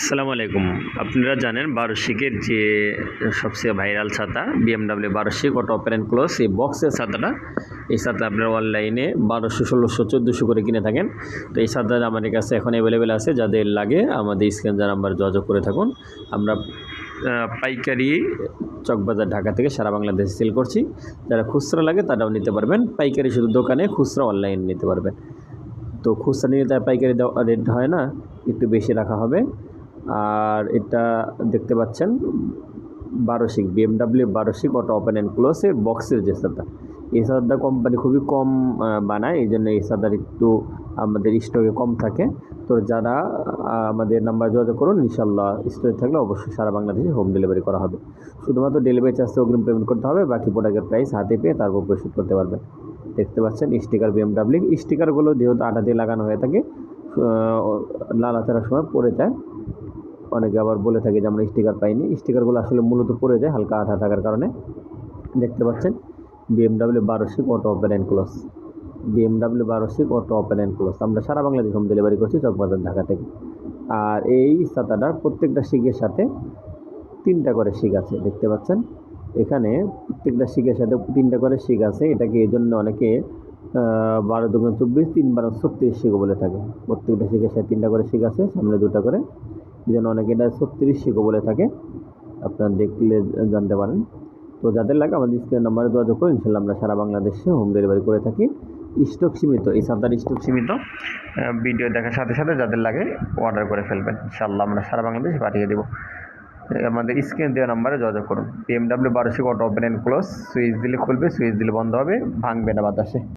আসসালামু আলাইকুম। আপনারা জানেন বারোশিকের যে সবচেয়ে ভাইরাল ছাতা, বিএমডাব্লিউ বারোশিক অটো অ্যান্ড ক্লোজ, এই বক্সের ছাতাটা। এই ছাতা আপনারা অনলাইনে বারোশো, ষোলোশো, চোদ্দোশো করে কিনে থাকেন। তো এই ছাতাটা আমাদের কাছে এখন অ্যাভেলেবেল আছে, যাদের লাগে আমাদের স্ক্রিন যার নাম্বার যোগাযোগ করে থাকুন। আমরা পাইকারি চকবাজার ঢাকা থেকে সারা বাংলাদেশে সেল করছি। যারা খুচরা লাগে তারাও নিতে পারবেন। পাইকারি শুধু দোকানে, খুচরা অনলাইনে নিতে পারবেন। তো খুচরা নিলে তার পাইকারি রেট হয় না, একটু বেশি রাখা হবে। আর এটা দেখতে পাচ্ছেন বারোশিক বিএমডাব্লিউ বারোশিক অটো ওপেন অ্যান্ড ক্লোজের বক্সের যে সাদা। এই সাদা কোম্পানি খুবই কম বানায়, এই জন্য এই সাদার একটু আমাদের স্টকে কম থাকে। তো যারা আমাদের নাম্বার যোগাযোগ করুন ইনশাল্লাহ স্টকে থাকলে অবশ্যই সারা বাংলাদেশে হোম ডেলিভারি করা হবে। শুধুমাত্র ডেলিভারি চার্জে অগ্রিম পেমেন্ট করতে হবে, বাকি প্রোডাক্টের প্রাইস হাতে পেয়ে তারপর পরিশোধ করতে পারবেন। দেখতে পাচ্ছেন স্টিকার বিএমডাব্লিউ স্টিকারগুলো যেহেতু আটা দিয়ে লাগানো হয়ে থাকে লালাচারার সময় পড়ে যায়। অনেকে আবার বলে থাকে যে আমরা স্টিকার পাইনি। স্টিকারগুলো আসলে মূলত পড়ে যায়, হালকা আঠা থাকার কারণে। দেখতে পাচ্ছেন BMW বারোশিক auto open and close BMW বারোশিক auto open and close আমরা সারা বাংলাদেশ হোম ডেলিভারি করছি চকবাজার ঢাকা থেকে। আর এই ছাতাটার প্রত্যেকটা শিখের সাথে তিনটা করে শিক আছে, দেখতে পাচ্ছেন? এখানে প্রত্যেকটা শিখের সাথে তিনটা করে শিক আছে। এটাকে এই জন্য অনেকে বারো দুগুণ চব্বিশ, তিন বারো ছত্রিশ শিখ বলে থাকে। প্রত্যেকটা শিখের সাথে তিনটা করে শিখ আছে, সামনে দুটা করে এই জন্য অনেকে এটা ছত্রিশ শিখো বলে থাকে। আপনারা দেখলে জানতে পারেন। তো যাদের লাগে আমাদের স্ক্রিন নাম্বারে যোগাযোগ করুন। ইনশাল্লাহ আমরা সারা বাংলাদেশে হোম ডেলিভারি করে থাকি। স্টক সীমিত, এই সাতার স্টক সীমিত ভিডিও দেখার সাথে সাথে যাদের লাগে অর্ডার করে ফেলবেন। ইনশাল্লাহ আমরা সারা বাংলাদেশে পাঠিয়ে দেবো। আমাদের স্ক্রিন দেওয়া নাম্বারে যোগাযোগ করুন। বিএমডাব্লিউ বারোশো auto open and close switch দিলে খুলবে, সুইচ দিলে বন্ধ হবে, ভাঙবে না বাতাসে।